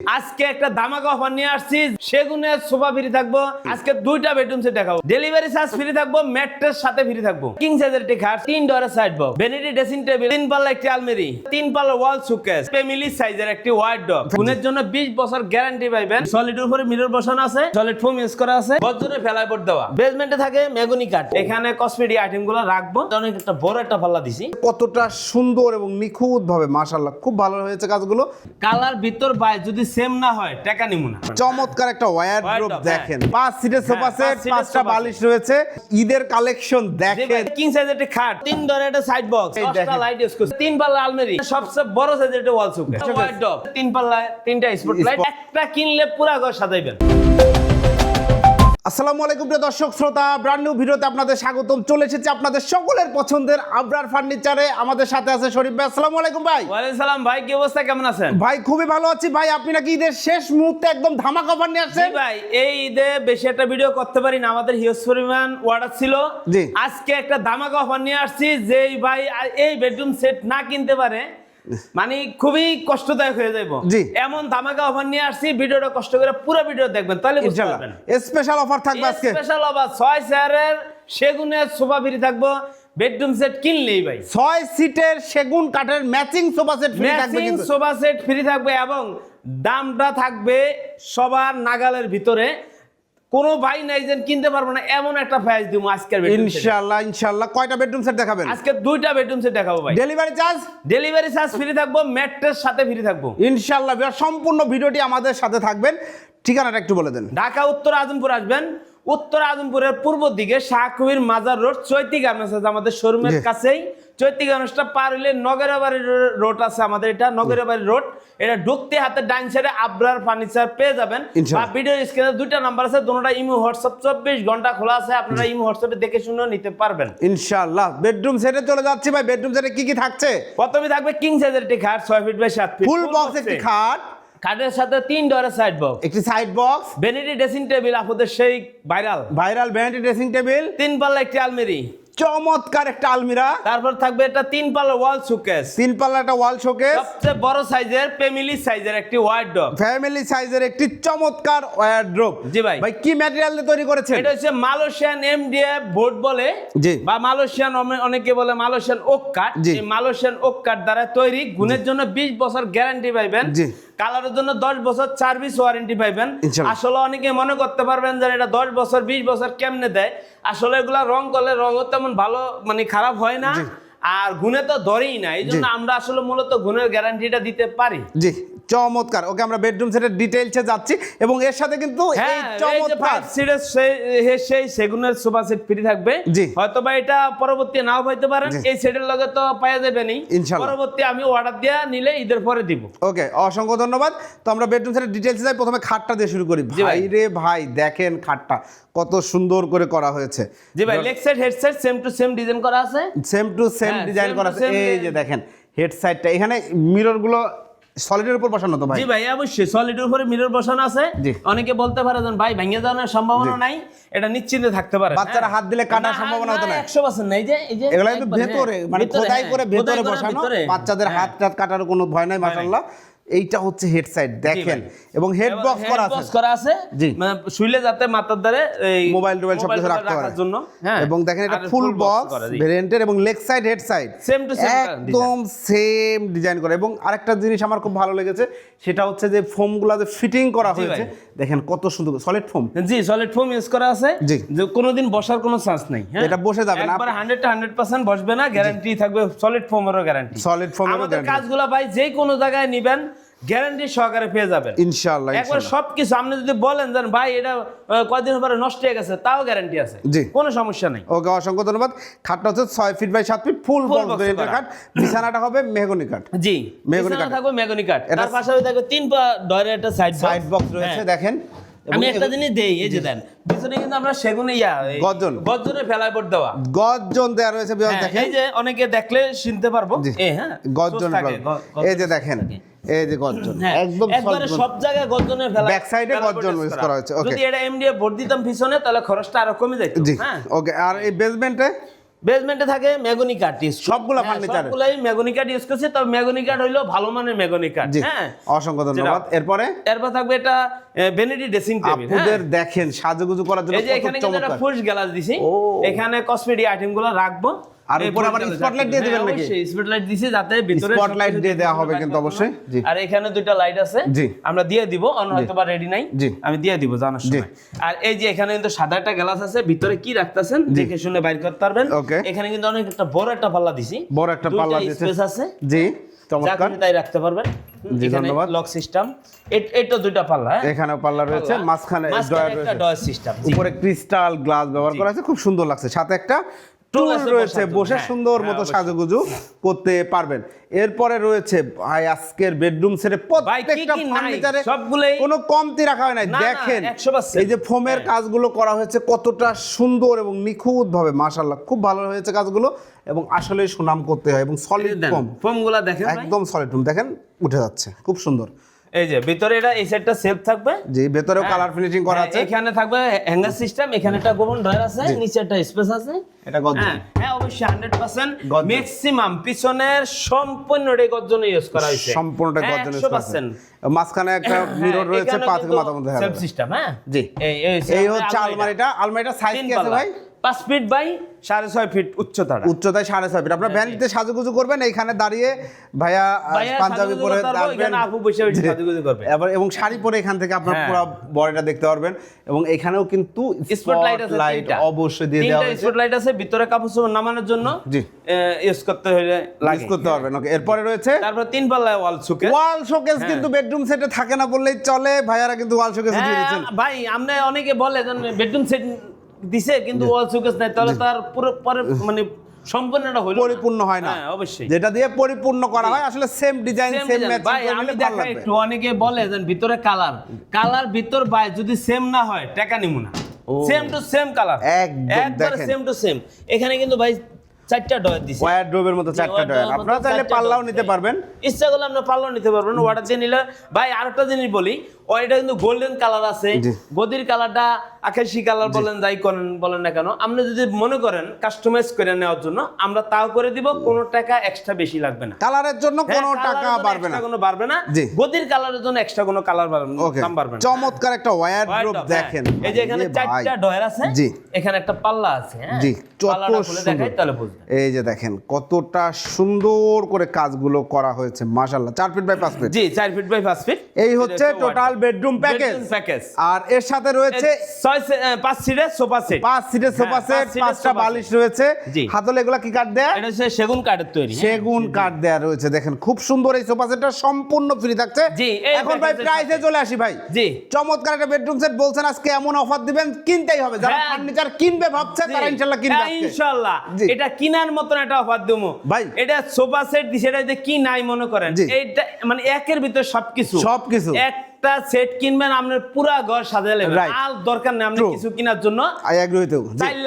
আজকে একটা ধামাকা অফার নিয়ে আসছি। সেগুনের সোফা ফ্রি থাকব। আজকে দুইটা বেডরুম সেট দেখাবো। ডেলিভারি চার্জ ফ্রি থাকব ম্যাট্রেস সাথে ফ্রি থাকব। কিং সাইজের একটি খাট তিন ডোরের side box vanity dressing table তিন পাল্লা একটি আলমারি তিন পাল্লা ওয়াল সুকেস ফ্যামিলি সাইজের একটি ওয়াইড ডগ ফোনের জন্য 20 বছর গ্যারান্টি পাইবেন। সলিড উপরে মিরর বসানো আছে সলিড ফোম ইউজ করা আছে বজ্রে ফেলাই বোর্ড দেওয়া। বেসমেন্টে থাকে মেগুনি কাঠ। এখানে কসমেটিক আইটেমগুলো রাখব। অনেক একটা বড় একটা পাল্লা দিছি। কতটা সুন্দর এবং নিখুঁত ভাবে মাশাল্লাহ খুব ভালো হয়েছে কাজগুলো। কালার ভিতর বাই যদি সেম না হয় টাকা নিমু না। চমৎকার একটা ওয়্যার ড্রপ। দেখেন। পাঁচ সিটের সোফা সেট পাঁচটা বালিশ রয়েছে। ঈদের কালেকশন দেখেন। কিং সাইজের একটা খাট তিন ধরে একটা সাইড বক্স দশটা লাইট ইউজ করছে। তিন পাল্লা আলমারি সবচেয়ে বড় সাইজের একটা ওয়াল সুকেস ওয়াইড ডগ তিন পাল্লা তিনটা স্পট লাইট একটা কিনলে পুরা ঘর সাজাইবেন। আসসালামু আলাইকুম প্রিয় দর্শক শ্রোতা ব্র্যান্ড নিউ ভিডিওতে আপনাদের স্বাগতম। চলে এসেছে আপনাদের সকলের পছন্দের আবরার ফার্নিচারে আমাদের সাথে আছে শরীফ ভাই। আসসালামু আলাইকুম ভাই। ওয়ালাইকুম সালাম ভাই কি অবস্থা? কেমন আছেন? ভাই খুবই ভালো আছি। ভাই আপনি নাকি ঈদের শেষ মুহূর্তে একদম ধামাকা অফার নিয়ে আসছেন? ভাই এই ঈদে বেশি একটা ভিডিও করতে পারি না আমাদের হিউজ পরিমাণ অর্ডার ছিল। জি। আজকে একটা ধামাকা অফার নিয়ে আসছি যেই ভাই এই বেডরুম সেট না কিনতে পারে মানে খুবই কষ্টদায়ক হয়ে যাইব। জি। এমন ধামাকা অফার নিয়ে আসছি ভিডিওটা কষ্ট করে পুরো ভিডিও দেখবেন তাহলে বুঝতে পারবেন। স্পেশাল অফার থাকবে আজকে। স্পেশাল অফার ছয় চেয়ারের সেগুনের সোফা ফ্রি থাকব বেডরুম সেট কিনলেই ভাই। ছয় সিটের সেগুন কাঠের ম্যাচিং সোফা সেট ফ্রি থাকবে ম্যাচিং সোফা সেট ফ্রি থাকবে এবং দামটা থাকবে সবার নাগালের ভিতরে। কোনো ভাই নাই যে কিনতে পারব না এমন একটা প্রাইস দিব আজকের ইনশাল্লাহ ইনশাল্লাহ ইনশাআল্লাহ ইনশাআল্লাহ কয়টা বেডরুম সেট দেখাবেন? আজকে দুইটা বেডরুম সেট দেখাবো ভাই। Delivery charge delivery charge free থাকব ম্যাট্রেস সাথে ফ্রি থাকব। ইনশাআল্লাহ সম্পূর্ণ ভিডিওটি আমাদের সাথে থাকবেন। ঠিকানাটা একটু বলে দেন। ঢাকা উত্তর আজমপুর আসবেন। উত্তর আজমপুরের পূর্ব দিকে শাহকুবির মাজার রোড চৈতি গার্মেন্টস আছে আমাদের শোরুমের কাছেই। চৈতি গার্মেন্টসটা পার হইলে নগরাবাড়ি রোড আছে আমাদের এটা নগরাবাড়ি রোড। এটা ঢুকতে হাতে ডাইন সাইডে আবরার ফার্নিচার পেয়ে যাবেন। বা ভিডিও স্ক্রিনে দুইটা নাম্বার আছে দুটোটা ইমো হোয়াটসঅ্যাপ চব্বিশ ঘণ্টা খোলা আছে। আপনারা ইমো হোয়াটসঅ্যাপে দেখে শুনে নিতে পারবেন। ইনশাআল্লাহ বেডরুম সেটে চলে যাচ্ছি ভাই। বেডরুম সেটে কি কি থাকছে? প্রথমে থাকবে কিং সাইজের একটি খাট ছয় ফিট বাই সাত ফিট ফুল বক্স একটি খাট। খাটের সাথে তিন ডোরের সাইড বক্স একটি side box vanity dressing table আপনাদের সেই viral viral vanity dressing table তিন পাল্লা একটি আলমারি। চমৎকার একটা আলমিরা। তারপর থাকবে একটা তিন পাল্লা ওয়াল সুকেস তিন পাল্লা একটা ওয়াল শোকেস সবচেয়ে বড় সাইজের ফ্যামিলি সাইজের একটি ওয়াইড ডগ ফ্যামিলি সাইজের একটি চমৎকার ওয়ারড্রোব জি ভাই। ভাই কি ম্যাটেরিয়াল দিয়ে তৈরি করেছেন? এটা হচ্ছে মালয়েশিয়ান এমডিএফ বোর্ড বলে। জি। বা মালয়েশিয়ান অনেকে বলে মালয়েশিয়ান ওক কাঠ জি। এই মালয়েশিয়ান ওক কাঠ দ্বারা তৈরি। গুণের জন্য 20 বছর গ্যারান্টি পাইবেন। জি। কালারের জন্য 10 বছর সার্ভিস ওয়ারেন্টি পাইবেন। আসলে অনেকে মনে করতে পারবেন যে এটা 10 বছর 20 বছর কেমনে দেয়? আসলে এগুলা রং করলে রঙও তেমন ভালো মানে খারাপ হয় না। আর গুণে তো ধরেই না। এই জন্য আমরা আসলে মূলত গুণের গ্যারান্টিটা দিতে পারি। জি। চমৎকার। ওকে আমরা বেডরুম সেটের ডিটেইলসে যাচ্ছি এবং এর সাথে কিন্তু এই হ্যাঁ চমৎকার seater সেই- সেগুনের সোফা সেট ফ্রি থাকবে। জি। হয়তো বা এটা পরবর্তী নাও পাইতে পারেন। এই সেটের লগে তো পাওয়া যাবে নি। ইনশাল্লাহ। পরবর্তী আমি অর্ডার দিয়া নিলে ঈদের পরে দিব। ওকে অসংখ্য ধন্যবাদ। তো আমরা বেডরুম সেটের ডিটেইলসে যাই প্রথমে খাটটা দিয়ে শুরু করি। ভাই। রে ভাই দেখেন খাটটা কত সুন্দর করে করা হয়েছে। জি ভাই leg side head side same to same design করা আছে? সেম টু সেম ডিজাইন করা আছে। এই যে দেখেন হেড সাইডটা এখানে মিররগুলো সলিডের উপর বসানো তো ভাই? জি ভাই অবশ্যই সলিডের উপরে মিরর বসানো আছে। অনেকে বলতে পারে যে ভাই ভেঙে যাওয়ার সম্ভাবনা নাই এটা নিশ্চিন্তে থাকতে পারে। বাচ্চারা হাত দিলে কাটার সম্ভাবনা হতো না। 100% নাই যে এই যে এগুলো কিন্তু ভেতরে হ্যাঁ, মানে খোদাই হ্যাঁ, করে ভেতরে। বসানো বাচ্চাদের হ্যাঁ। হাত টাত কাটার কোনো ভয় নাই। মাশাআল্লাহ। এইটা হচ্ছে হেড সাইড দেখেন। এবং হেড বক্স করা আছে। করা আছে জি। মানে শুইলে যাতে মাথার দ্বারে এই মোবাইল টোবাইল সব কিছু রাখতে পারে। জন্য হ্যাঁ। এবং দেখেন এটা ফুল বক্স ভেরিয়েন্টের এবং leg side head side Same to same একদম সেম ডিজাইন করা। এবং আরেকটা জিনিস আমার খুব ভালো লেগেছে সেটা হচ্ছে যে ফোমগুলো যে ফিটিং করা হয়েছে দেখেন কত সুন্দর সলিড ফোম জি সলিড ফোম ইউজ করা আছে। জি। যে কোনোদিন বসার কোনো চান্স নাই হ্যাঁ? এটা বসে যাবে না। একবার 100 টা 100% বসবে না গ্যারান্টি থাকবে সলিড ফোমেরও গ্যারান্টি সলিড ফোমেরও আমাদের guarantee। কাজগুলো ভাই যে কোনো জায়গায় নেবেন গ্যারান্টি সহকারে পেয়ে যাবেন। ইনশাআল্লাহ একবার। সবকিছু আপনি যদি বলেন যে ভাই এটা কয়দিন পরে নষ্ট হয়ে গেছে তাও গ্যারান্টি আছে। জি। কোনো সমস্যা নাই। ওকে অসংখ্য ধন্যবাদ। খাটটা হচ্ছে ছয় ফিট বাই সাত ফিট ফুল খাট। বিছানাটা হবে মেহগনি কাঠ জি মেহগনি কাঠ। থাকবে মেগনি কাঠ তার পাশাপাশি থাকবে তিন পা ডয়ের একটা সাইড সাইড বক্স রয়েছে দেখেন। এবং আমি একটা জিনিস দেই এই যে দেন পিছনে কিন্তু আমরা সেগুনে ইয়া এই গর্জন। গর্জনে ফেলায় বোর্ড দেওয়া। গর্জন দেওয়া রয়েছে হ্যাঁ, দেখেন। এই যে অনেকে দেখলে চিনতে পারব। জি। এ হ্যাঁ গর্জন সোজ থাকে, গ- গর্জন এই যে দেখেন। এই যে গর্জন। হ্যাঁ, একদম একবারে সব জায়গায় গর্জনে ফেলা এ ফেলা গর্জন use করা। হয়েছে, okay. যদি এটা ভোট দিতাম পিছনে তাহলে খরচটা আরও কমে যাইত জি হ্যাঁ। ওকে আর এই বেসমেন্টে বেসমেন্টে থাকে মেগনি কাঠ ইউজ সবগুলা এ? সবগুলাই মেগনি কাঠ ইউজ করছে তবে মেগনি কাঠ হইল ভালো মানের মেগনি কাঠ হ্যাঁ। অসংখ্য ধন্যবাদ। এরপরে? এরপর থাকবে এটা ভ্যানিটি ড্রেসিং টেবিল আপুদের দেখেন সাজুগুজু করার জন্য এই যে এখানে একটা চমৎকার। গ্লাস দিছি। এখানে কসমেটিক আইটেমগুলো রাখব। আর উপরে আবার spotlight দিয়ে দিবেন নাকি? স্পটলাইট দিছি যাতে ভিতরে সবকিছু দিয়ে দেওয়া হবে কিন্তু অবশ্যই, জি। আর এখানে দুইটা লাইট আছে জি। আমরা দিয়ে দিব অন্য হয়তো বা রেডি নাই। জি। আমি দিয়ে দিব জানার সময়। আর এই যে এখানে কিন্তু সাদা একটা গ্লাস আছে ভিতরে কি রাখতেছেন দেখে শুনে বাইর করতে পারবেন. এখানে কিন্তু অনেক একটা বড় একটা পাল্লা দিছি। বড় একটা পাল্লা দিয়েছে। স্পেস আছে। জি চমৎকার। তাই রাখতে পারবেন। জি, ধন্যবাদ। লক সিস্টেম এটা দুইটা পাল্লা হ্যাঁ? এখানে পাল্লা রয়েছে মাঝখানে একটা রয়েছে। ডয়ার সিস্টেম উপরে ক্রিস্টাল গ্লাস ব্যবহার করা আছে খুব সুন্দর লাগছে। সাথে একটা টুল রয়েছে বসে হ্যাঁ, সুন্দর মতো সাজুগুজু করতে পারবেন। এরপরে রয়েছে ভাই আজকের বেডরুম সেটে প্রত্যেকটা ফার্নিচারে সবগুলোই- কোনো কমতি রাখা হয় না, দেখেন এই যে ফোমের হ্যাঁ। কাজগুলো করা হয়েছে কতটা সুন্দর এবং নিখুঁত ভাবে মাশাআল্লাহ খুব ভালো হয়েছে কাজগুলো এবং আসলে সুনাম করতে হয় এবং সলিড ফোম ফোমগুলা দেখেন একদম সলিড ফোম দেখেন উঠে যাচ্ছে খুব সুন্দর। এই যে ভিতরে এটা এই সাইডটা সেলফ থাকবে। যে ভেতরেও হ্যাঁ। কালার ফিনিশিং করা হ্যাঁ, আছে। এখানে থাকবে হ্যাঙ্গার সিস্টেম এখানে একটা গোপন ডয়ার আছে নিচে একটা স্পেস আছে। এটা গর্জন। হ্যাঁ হ্যাঁ অবশ্যই হান্ড্রেড পার্সেন্ট গর্জন। ম্যাক্সিমাম পিছনের সম্পূর্ণটাই গর্জন ইউজ করা হয়েছে। সম্পূর্ণটা হ্যাঁ, গর্জন 100% মাঝখানে একটা মিরর রয়েছে পা থেকে মাথা মধ্যে সেলফ সিস্টেম হ্যাঁ? জি। এই এই হচ্ছে আলমারিটা। আলমারিটা। সাইজ কি আছে ভাই? পাঁচ ফিট বাই সাড়ে ছয় ফিট উচ্চতাটা। উচ্চতায় সাড়ে ছয় ফিট আপনার ভ্যানিতে সাজুগুজু করবেন এইখানে দাঁড়িয়ে ভাইয়া পাঞ্জাবি পরে। এবার এবং শাড়ি পরে এখান থেকে আপনার হ্যাঁ। পুরো বডিটা দেখতে পারবেন। এবং এখানেও কিন্তু স্পটলাইট আছে লাইট অবশ্যই দিয়ে দেওয়া হয়েছে। স্পটলাইট আছে ভিতরে কাপড় চোপড় নামানোর জন্য জি। ইউজ করতে হলে ইউজ করতে পারবেন ওকে এরপরে রয়েছে তারপর তিন পাল্লায় ওয়াল সুকে ওয়াল শোকেস কিন্তু বেডরুম সেটে থাকে না বললেই চলে ভাইয়ারা কিন্তু ওয়াল শোকেস দিয়ে দিচ্ছেন। হ্যাঁ, ভাই আমরা অনেকে বলে বেডরুম সেট দিছে কিন্তু ওয়াল নাই তাহলে তার পুরো পরে মানে সম্পূর্ণটা হলো পরিপূর্ণ হয় না। হ্যাঁ, অবশ্যই। যেটা দিয়ে পরিপূর্ণ করা হয় আসলে সেম ডিজাইন সেম ম্যাচ ভাই আমি দেখাই একটু অনেকে বলে যে ভিতরে কালার কালার ভিতর বাই যদি সেম না হয় টাকা নিমু না। সেম টু সেম কালার একদম সেম টু সেম এখানে কিন্তু ভাই চারটা ডয়ার দিছে। ওয়ারড্রোবের মতো চারটা ডয়ার আপনারা চাইলে পাল্লাও নিতে পারবেন। ইচ্ছা করলে আপনি পাল্লাও নিতে পারবেন অর্ডার দিয়ে নিলে। ভাই আরেকটা জিনিস বলি ও এটা কিন্তু গোল্ডেন কালার আছে। গদির কালারটা আকাশি কালার বলেন যাই করেন বলেন না কেন আপনি যদি মনে করেন কাস্টমাইজ করে নেওয়ার জন্য আমরা তাও করে দিব কোনো টাকা এক্সট্রা বেশি লাগবে না। কালারের জন্য হ্যাঁ, কোনো টাকা বাড়বে না। কোনো বাড়বে না গদির কালারের জন্য এক্সট্রা কোনো কালার ওকে দাম বাড়বে না। চমৎকার একটা ওয়ারড্রোব Wardrobe, দেখেন। এই যে এখানে চারটা ডয়ার আছে জি। এখানে একটা পাল্লা আছে হ্যাঁ। জি দেখাই সুন্দর। এই যে দেখেন কতটা সুন্দর করে কাজগুলো করা হয়েছে মাশাআল্লাহ। চার ফিট বাই পাঁচ ফিট জি চার ফিট বাই পাঁচ ফিট এই হচ্ছে টোটাল বেডরুম প্যাকেজ প্যাকেজ আর এর সাথে রয়েছে ছয় সে- আহ, পাঁচ সিটের সোফা সেট। পাঁচ সিটের সোফা হ্যাঁ, সেট পাঁচটা বালিশ রয়েছে। হাতলে এগুলা কি কাঠ দেয়া? এটা হচ্ছে সেগুন কাঠের তৈরি হ্যাঁ। সেগুন কাঠ দেয়া রয়েছে দেখেন খুব সুন্দর এই সোফা সেটটা সম্পূর্ণ ফ্রি থাকছে। জি, এখন ভাই প্রাইসে চলে আসি ভাই। জি। চমৎকার একটা বেডরুম সেট বলছেন আজকে এমন অফার দিবেন কিনতেই হবে। যারা হ্যাঁ। ফার্নিচার কিনবে ভাবছে তারা ইনশাআল্লাহ কিনবে ইনশাআল্লাহ। এটা কিনার মতন একটা অফার দেবো। ভাই। এটা সোফা সেট কি নাই মনে করেন। এইটা মানে একের ভিতর সবকিছু। সবকিছু। একটা সেট কিনবেন আপনার পুরা ঘর. আর দরকার নেই আপনি কিছু কেনার জন্য। আই এগ্রি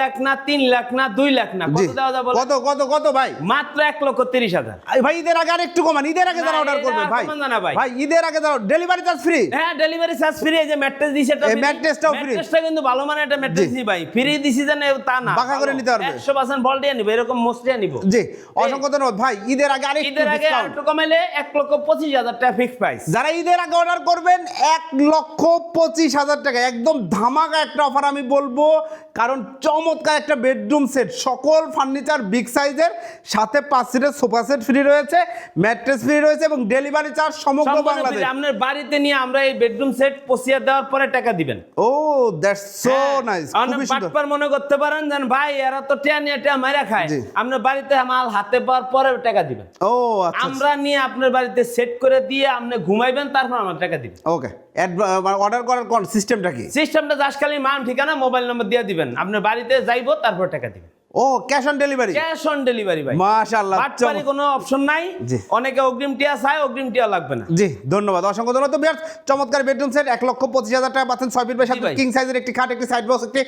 লাখ না লাখ না লাখ না কত কত কত কত ভাই? মাত্র লক্ষ তিরিশ হাজার। ভাই ঈদের আগে আর একটু কমান ঈদের আগে যারা অর্ডার করবে ভাই। ভাই। ভাই ঈদের আগে যারা ডেলিভারি চার্জ ফ্রি হ্যাঁ ডেলিভারি চার্জ ফ্রি এই যে ম্যাট্রেস দিছে এটা mattress-টাও free। mattress-টা কিন্তু ভালো ম্যাট্রেস। ভাই। ফ্রি দিছি জানে তা না বাঁকা করে নিতে পারবে। একশো পার্সেন্ট বলটিয়া নিবো এরকম মোস্টিয়া নিবো। জি অসংখ্য ধন্যবাদ। ভাই ঈদের আগে আর একটু কমাইলে এক লক্ষ পঁচিশ হাজার টাকা ফিক্স প্রাইস যারা ঈদের আগে অর্ডার করবেন এক লক্ষ পঁচিশ হাজার টাকা। একদম ধামাকা একটা অফার আমি বলব কারণ চমৎকার একটা বেডরুম সেট সকল ফার্নিচার বিগ সাইজের সাথে পাঁচ সিটের সোফা সেট ফ্রি রয়েছে ম্যাট্রেস ফ্রি রয়েছে এবং ডেলিভারি চার্জ সমগ্র বাংলাদেশ। আপনার বাড়িতে নিয়ে আমরা এই বেডরুম সেট পচিয়ে দেওয়ার পরে টাকা দিবেন। ও দ্যাটস সো নাইস খুবই সুন্দর। মনে করতে পারেন যেন ভাই এরা তো টিয়া নিয়ে টিয়া মারা খায়। আপনার বাড়িতে মাল হাতে পাওয়ার পরে টাকা দিবেন। ও আচ্ছা আমরা নিয়ে আপনার বাড়িতে সেট করে দিয়ে আপনি ঘুমাইবেন তারপর আমার টাকা দিবেন। ওকে অর্ডার করার কোন সিস্টেমটা কি? সিস্টেমটা জাস্ট খালি মান ঠিকানা মোবাইল নম্বর দিয়ে দিবেন। আপনার বাড়িতে যাইবো তারপর টাকা দিবেন। ও cash on delivery cash on delivery ভাই। মাশাআল্লাহ বাটপারি কোনো অপশন নাই। জি। অনেকে অগ্রিম টিয়া চায় অগ্রিম টিয়া লাগবে না। জি ধন্যবাদ। অসংখ্য ধন্যবাদ। তো বিয়ার চমৎকার বেডরুম সেট এক লক্ষ পঁচিশ হাজার টাকা পাচ্ছেন। ছয় ফিট বাই সাত কিং সাইজের একটি খাট একটি সাইড বক্স একটি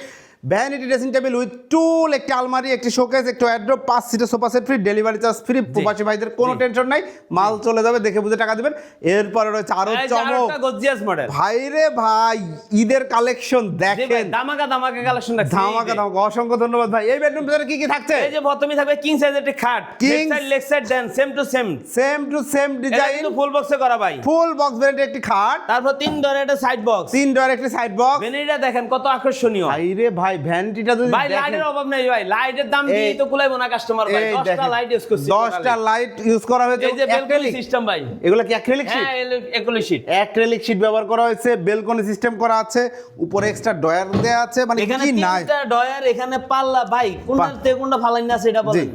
ভ্যানিটি ড্রেসিং টেবিল উইথ টুল একটি আলমারি একটি শোকেস একটি ওয়ার্ড্রোব পাঁচ সিটের sofa set free delivery charge free প্রবাসী ভাইদের কোনো টেনশন নাই মাল চলে যাবে দেখে বুঝে টাকা দিবেন। এরপরে রয়েছে আরও চমক। গজিয়াস মডেল ভাই রে ভাই ঈদের কালেকশন দেখেন। দামাকা দামাকা কালেকশন ধামাকা ধামাকা অসংখ্য ধন্যবাদ ভাই। এই বেডরুম ভিতরে কি কি থাকছে? এই যে প্রথমে থাকবে কিং সাইজের একটি খাট। King side leg side then same to same same to same design full বক্সে করা ভাই। ফুল বক্স ভ্যারিয়েন্টের একটি খাট। তারপর তিন ধরে একটা সাইড বক্স তিন ডোর একটি সাইড বক্স ভেনিটা দেখেন কত আকর্ষণীয়। ভাইরে ভাই ভাই ভ্যানিটিটা যদি ভাই লাইটের অভাব নাই ভাই। লাইটের দাম দিয়ে তো কুলাইবো না কাস্টমার ভাই। 10টা লাইট ইউজ করছি দশটা লাইট ইউজ করা হয়েছে এই যে বেলকনি সিস্টেম ভাই। এগুলা কি অ্যাক্রিলিক শীট হ্যাঁ অ্যাক্রিলিক শীট অ্যাক্রিলিক শীট ব্যবহার করা হয়েছে বেলকনি সিস্টেম করা আছে উপরে এক্সট্রা ডয়ার দেয়া আছে মানে এখানে কি নাই? তিনটা ডয়ার এখানে পাল্লা। ভাই কোনটা তে কোনটা ফালাই না সেটা জি। বলেন।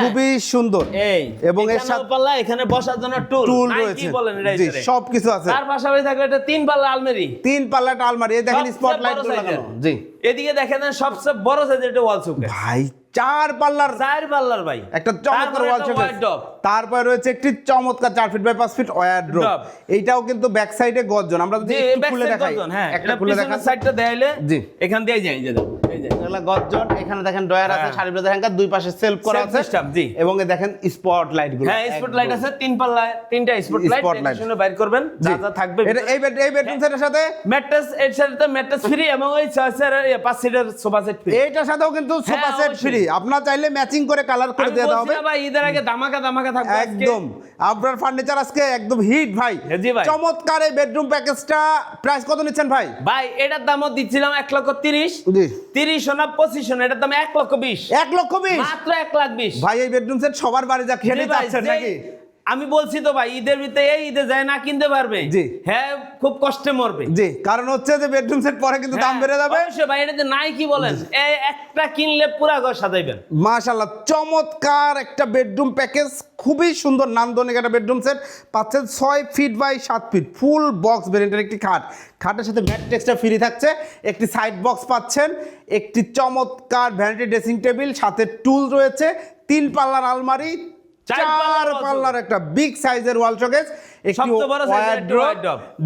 খুবই সুন্দর। এই এবং এর সাথে পাল্লা এখানে বসার জন্য টুল। টুল রয়েছে। বলেন জি ভিতরে? সব কিছু আছে। তার পাশাপাশি থাকবে এটা তিন পাল্লা আলমারি। তিন পাল্লাটা আলমারি। এই দেখেন স্পটলাইট লাগানো। জি। এদিকে দেখেন সবচেয়ে বড় সাইজের একটা ওয়াল সুকেস ভাই চার পাল্লার চার পাল্লার ভাই। একটা চমৎকার তারপরে ওয়াল একটা শোকেস তারপরে রয়েছে একটি চমৎকার চার ফিট বাই পাঁচ ফিট ওয়ার্ড্রোব Wardrobe। এইটাও কিন্তু ব্যাক সাইডে গর্জন। আমরা যদি একটু খুলে দেখাই। হ্যাঁ। একটা খুলে দেখান সাইডটা দেখাইলে জি। এখান দিয়ে যাই যে দেখো, এই যে। এগুলা গর্জন এখানে দেখেন ডয়ার আছে হ্যাঁ। সারি দুই পাশে সেলফ করা আছে। জি। এবং দেখেন স্পট লাইটগুলো। হ্যাঁ স্পট লাইট আছে তিন পাল্লা তিনটা স্পট লাইট শুনে বাইর করবেন যা যা থাকবে এটা এই বেড এই বেডরুম সেটের সাথে? ম্যাট্রেস এর সাথে তো ম্যাট্রেস ফ্রি এবং ওই ছয় সিটের পাঁচ সিটের সোফা সেট ফ্রি এইটার সাথেও কিন্তু সোফা সেট ফ্রি আপনার চাইলে ম্যাচিং করে কালার করে দিয়ে দেওয়া হবে। ভাই ঈদের আগে দামাকা দামাকা থাকবে একদম। আপনার ফার্নিচার আজকে একদম হিট ভাই। হ্যাঁ, জি ভাই। চমৎকার এই বেডরুম প্যাকেজটা প্রাইস কত নিচ্ছেন ভাই? ভাই এটার দামও দিচ্ছিলাম এক লক্ষ তিরিশ। তিরিশ না পঁচিশ না এটার দাম এক লক্ষ বিশ। এক লক্ষ বিশ? মাত্র এক লাখ বিশ। ভাই এই বেডরুম সেট সবার বাড়ি যা খেলে যাচ্ছে নাকি? আমি বলছি তো ভাই ঈদের ভিতরে এই ঈদে যায় না কিনতে পারবে। জি। হ্যাঁ খুব কষ্টে মরবে। জি কারণ হচ্ছে যে বেডরুম সেট পরে কিন্তু দাম হ্যাঁ, বেড়ে যাবে। অবশ্যই ভাই এটা যে নাই কি বলেন এই একটা কিনলে পুরা ঘর সাজাইবেন মাশাআল্লাহ চমৎকার একটা বেডরুম প্যাকেজ খুবই সুন্দর নান্দনিক একটা বেডরুম সেট পাচ্ছেন ছয় ফিট বাই সাত ফিট ফুল বক্স ভেরিয়েন্টের একটি খাট। খাটের সাথে ম্যাট্রেক্সটা ফ্রি থাকছে। একটি সাইড বক্স পাচ্ছেন একটি চমৎকার ভ্যানিটি ড্রেসিং টেবিল সাথে টুল রয়েছে তিন পাল্লার আলমারি চার পাল্লার একটা বিগ সাইজের ওয়াল শোকেস একটি।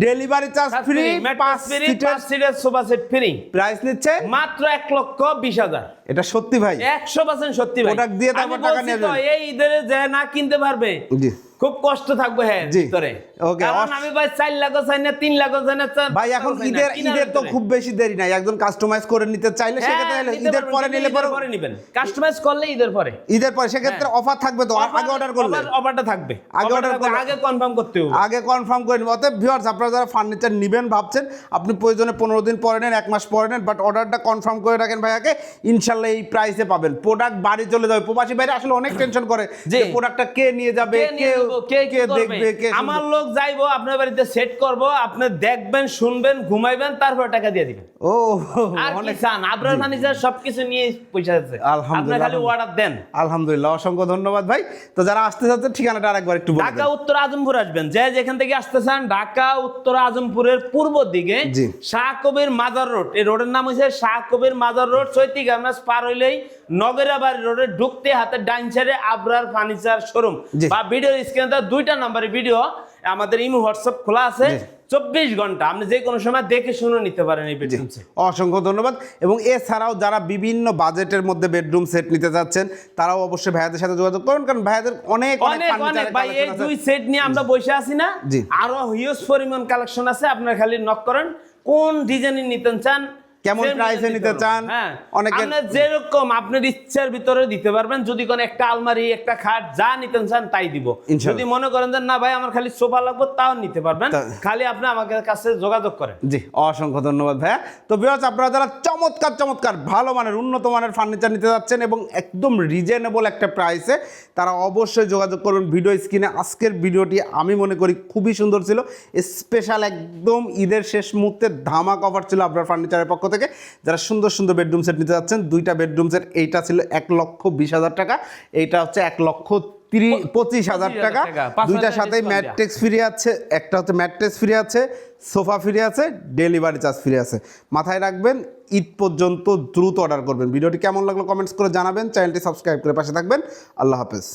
ডেলিভারি চার্জ ফ্রি পাঁচ সিটের সিটের সোফা সেট ফ্রি প্রাইস নিচ্ছে মাত্র এক লক্ষ বিশ হাজার। এটা সত্যি ভাই। একশো পার্সেন্ট সত্যি ভাই। প্রোডাক্ট দিয়ে তারপর টাকা নিয়ে এই ঈদের যে না কিনতে পারবে জি। খুব কষ্ট থাকবে হ্যাঁ। ভিতরে। Okay, কারণ আমি ভাই চাই না চাই না ভাই এখন ঈদের ঈদের তো খুব বেশি দেরি নাই। একজন কাস্টমাইজ করে নিতে চাইলে হ্যাঁ, সেক্ষেত্রে ঈদের পরে নিলে পরে পরে নিবেন। কাস্টমাইজ করলে ঈদের পরে। ঈদের পরে সেক্ষেত্রে অফার থাকবে তো আগে অর্ডার করলে। অফারটা থাকবে। আগে অর্ডার করলে- আগে কনফার্ম করতে হবে। আগে কনফার্ম করে অতএব ভিউয়ার্স আপনারা যারা ফার্নিচার নেবেন ভাবছেন আপনি প্রয়োজনে পনেরো দিন পরে নেন এক মাস পরে নেন বাট অর্ডারটা কনফার্ম করে রাখেন ভাইয়াকে ইনশাল্লাহ এই প্রাইসে পাবেন। প্রোডাক্ট বাড়ি চলে যাবে। প্রবাসী বাইরে আসলে অনেক টেনশন করে। যে প্রোডাক্টটা কে নিয়ে যাবে কে কে কে? দেখবে আমার লোক যাইবো আপনার বাড়িতে সেট করব আপনি দেখবেন শুনবেন ঘুমাইবেন তারপর টাকা দিয়ে দিবেন। ও অনেক চান? আপনার ফার্নিচার সবকিছু নিয়ে পয়সা আছে। আলহামদুলিল্লাহ, আপনি খালি অর্ডার দেন। আলহামদুলিল্লাহ অসংখ্য ধন্যবাদ ভাই। তো যারা আসতে চাচ্ছেন ঠিকানাটা আরেকবার একটু বলে ঢাকা উত্তর আজমপুর আসবেন। যে যেখান থেকে আসতে চান ঢাকা উত্তর আজমপুরের পূর্ব দিকে। শাহ কবির মাজার রোড। এই রোডের নাম হচ্ছে শাহ কবির মাজার রোড চৈতি গার্মেন্টস পার হইলেই নগরাবাড়ি রোডে ঢুকতে হাতে ডাইন সাইডে আবরার ফার্নিচার শোরুম বা ভিডিও স্ক্রিনে দুইটা নাম্বারে ভিডিও আমাদের ইমো হোয়াটসঅ্যাপ খোলা আছে। চব্বিশ ঘণ্টা আপনি যে কোনো সময় দেখে শুনে নিতে পারেন এই বেডরুম অসংখ্য ধন্যবাদ। এবং এছাড়াও যারা বিভিন্ন বাজেটের মধ্যে বেডরুম সেট নিতে যাচ্ছেন তারাও অবশ্যই ভাইয়াদের সাথে যোগাযোগ করুন কারণ ভাইয়াদের অনেক অনেক অনেক ভাই এই দুই সেট নিয়ে আমরা বসে আছি না। আরও হিউজ পরিমাণ কালেকশন আছে আপনার খালি নক করেন। কোন ডিজাইনের নিতে চান কেমন design নিতে চান? হ্যাঁ। আপনার যেরকম আপনার ইচ্ছার ভিতরে দিতে পারবেন যদি কোন একটা আলমারি একটা খাট যা নিতে চান তাই দিব। যদি মনে করেন যে না ভাই আমার খালি সোফা লাগবে তাও নিতে পারবেন। খালি আপনি আমাকে কাছে যোগাযোগ করেন। জি অসংখ্য ধন্যবাদ ভাইয়া। তো বিরাজ আপনারা যারা চমৎকার চমৎকার ভালো মানের উন্নত মানের ফার্নিচার নিতে যাচ্ছেন এবং একদম রিজনেবল একটা প্রাইসে তারা অবশ্যই যোগাযোগ করবেন ভিডিও স্ক্রিনে আজকের ভিডিওটি আমি মনে করি খুবই সুন্দর ছিল। স্পেশাল একদম ঈদের শেষ মুহূর্তে ধামাক অফার ছিল আপনার ফার্নিচারের পক্ষ থেকে যারা সুন্দর সুন্দর বেডরুম সেট নিতে যাচ্ছেন দুইটা বেডরুম সেট এইটা ছিল এক লক্ষ বিশ হাজার টাকা এইটা হচ্ছে এক লক্ষ পঁচিশ হাজার টাকা দুইটার সাথে। ম্যাট্রিক্স ফ্রি আছে একটা হচ্ছে ম্যাট্রেস ফ্রি আছে সোফা ফ্রি আছে ডেলিভারি চার্জ ফ্রি আছে। মাথায় রাখবেন ঈদ পর্যন্ত দ্রুত অর্ডার করবেন। ভিডিওটি কেমন লাগল কমেন্টস করে জানাবেন চ্যানেলটি সাবস্ক্রাইব করে পাশে থাকবেন। আল্লাহ হাফেজ।